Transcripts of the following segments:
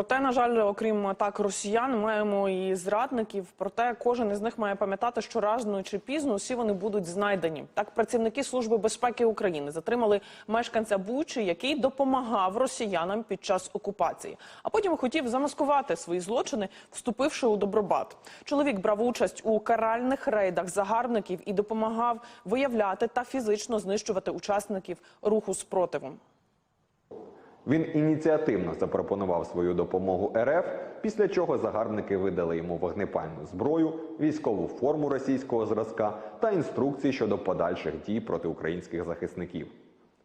Проте, на жаль, окрім атак росіян, маємо і зрадників. Проте кожен із них має пам'ятати, що рано чи пізно усі вони будуть знайдені. Так, працівники служби безпеки України затримали мешканця Бучі, який допомагав росіянам під час окупації, а потім хотів замаскувати свої злочини, вступивши у добробат. Чоловік брав участь у каральних рейдах загарбників і допомагав виявляти та фізично знищувати учасників руху спротиву. Він ініціативно запропонував свою допомогу РФ, після чого загарбники видали йому вогнепальну зброю, військову форму російського зразка та інструкції щодо подальших дій проти українських захисників.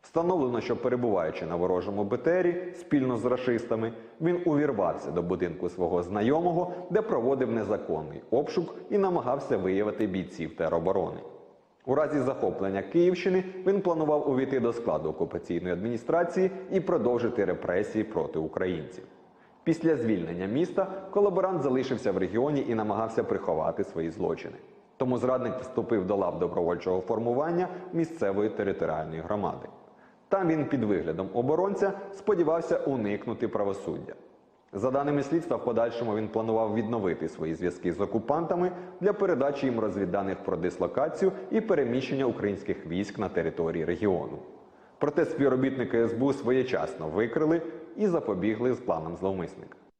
Встановлено, що перебуваючи на ворожому БТРі спільно з рашистами, він увірвався до будинку свого знайомого, де проводив незаконний обшук і намагався виявити бійців тероборони. У разі захоплення Київщини він планував увійти до складу окупаційної адміністрації і продовжити репресії проти українців. Після звільнення міста колаборант залишився в регіоні і намагався приховати свої злочини. Тому зрадник вступив до лав добровольчого формування місцевої територіальної громади. Там він під виглядом оборонця сподівався уникнути правосуддя. За даними слідства, в подальшому він планував відновити свої зв'язки з окупантами для передачі їм розвідданих про дислокацію і переміщення українських військ на території регіону. Проте співробітники СБУ своєчасно викрили і запобігли з планом зловмисника.